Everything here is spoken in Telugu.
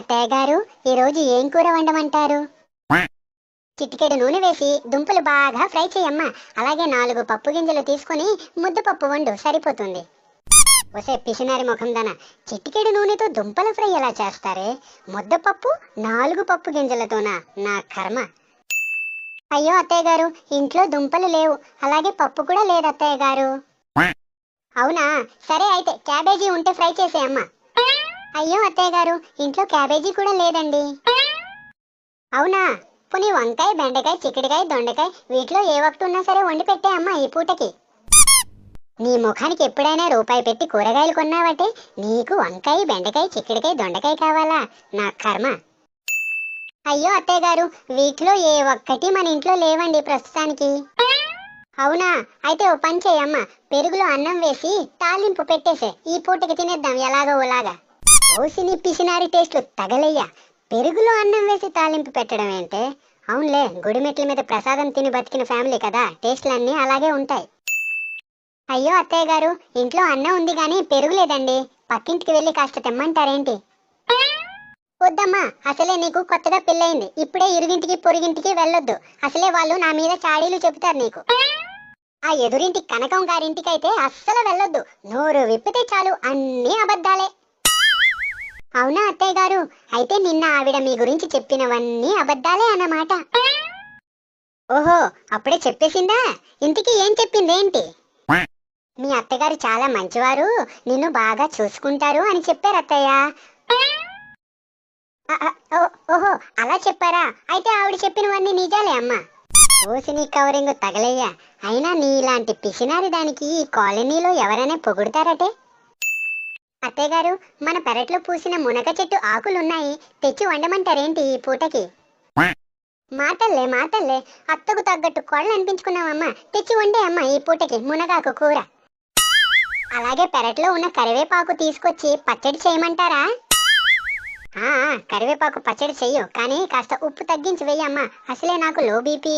అత్తయ్య గారు ఈరోజు ఏం కూర వండమంటారు? చిటికెడు నూనె వేసి దుంపలు బాగా ఫ్రై చేయమ్మా. అలాగే నాలుగు పప్పు గింజలు తీసుకొని ముద్దపప్పు వండు సరిపోతుంది. ఒసే పిసినారి ముఖం దన చిటికెడు నూనెతో దుంపల ఫ్రై ఎలా చేస్తారే? ముద్దపప్పు నాలుగు పప్పు గింజలతోనా? నా కర్మ. అయ్యో అత్తయ్య గారు ఇంట్లో దుంపలు లేవు. అలాగే పప్పు కూడా లేదు అత్తయ్య గారు. అవునా? సరే అయితే క్యాబేజీ ఉంటే ఫ్రై చేసేయమ్మా. అయ్యో అత్తయ్య గారు ఇంట్లో క్యాబేజీ కూడా లేదండి. అవునా? పోనీ వంకాయ బెండకాయ చిక్కుడుకాయ దొండకాయ వీటిలో ఏ ఒక్కటి ఉన్నా సరే వండి పెట్టే అమ్మా ఈ పూటకి. నీ ముఖానికి ఎప్పుడైనా రూపాయి పెట్టి కూరగాయలు కొన్నావంటే నీకు వంకాయ బెండకాయ చిక్కుడుకాయ దొండకాయ కావాలా? నా కర్మ. అయ్యో అత్తయ్య గారు వీటిలో ఏ ఒక్కటి మన ఇంట్లో లేవండి ప్రస్తుతానికి. అవునా? అయితే ఓ పని చేయమ్మా. పెరుగులో అన్నం వేసి తాలింపు పెట్టేసే. ఈ పూటకి తినేద్దాం ఎలాగో ఓలాగా. ఓసిని పిసినారి టేస్ట్లు తగలయ్యా. పెరుగులో అన్నం వేసి తాలింపు పెట్టడం ఏంటే? అవునులే గుడిమెట్ల మీద ప్రసాదం తిని బతికిన ఫ్యామిలీ కదా టేస్ట్లన్నీ అలాగే ఉంటాయి. అయ్యో అత్తయ్య గారు ఇంట్లో అన్నం ఉంది కానీ పెరుగు లేదండి. పక్కింటికి వెళ్ళి కాస్త తెమ్మంటారేంటి? వద్దమ్మా అసలే నీకు కొత్తగా పెళ్ళయింది. ఇప్పుడే ఇరుగింటికి పొరుగింటికి వెళ్ళొద్దు. అసలే వాళ్ళు నా మీద చాడీలు చెబుతారు నీకు. ఆ ఎదురింటి కనకం గారింటికైతే అస్సలు వెళ్ళొద్దు. నోరు విప్పితే చాలు అన్నీ అబద్ధాలే. అవునా అత్తయ్య గారు? అయితే నిన్న ఆవిడ మీ గురించి చెప్పినవన్నీ అబద్ధాలే అన్నమాట. ఓహో అప్పుడే చెప్పేసిందా? ఇంతకీ ఏం చెప్పిందేంటి? మీ అత్తగారు చాలా మంచివారు నిన్ను బాగా చూసుకుంటారు అని చెప్పారు అత్తయ్య. ఓహో అలా చెప్పారా? అయితే ఆవిడ చెప్పినవన్నీ నిజాలే అమ్మా. ఓసి నీ కవరింగ్ తగలయ్యా. అయినా నీ ఇలాంటి పిసినారి దానికి ఈ కాలనీలో ఎవరైనా పొగుడతారటే? అత్తయ్య గారు మన పెరట్లో పూసిన మునగ చెట్టు ఆకులున్నాయి. తెచ్చి వండమంటారేంటి ఈ పూటకి? మాటల్లే మాటల్లే అత్తకు తగ్గట్టు కోళ్ళు అనిపించుకున్నావమ్మా. తెచ్చి వండే అమ్మా ఈ పూటకి మునగాకు కూర. అలాగే పెరట్లో ఉన్న కరివేపాకు తీసుకొచ్చి పచ్చడి చేయమంటారా? ఆ, కరివేపాకు పచ్చడి చెయ్యు కానీ కాస్త ఉప్పు తగ్గించి వెయ్యమ్మా. అసలే నాకు లో బీపీ.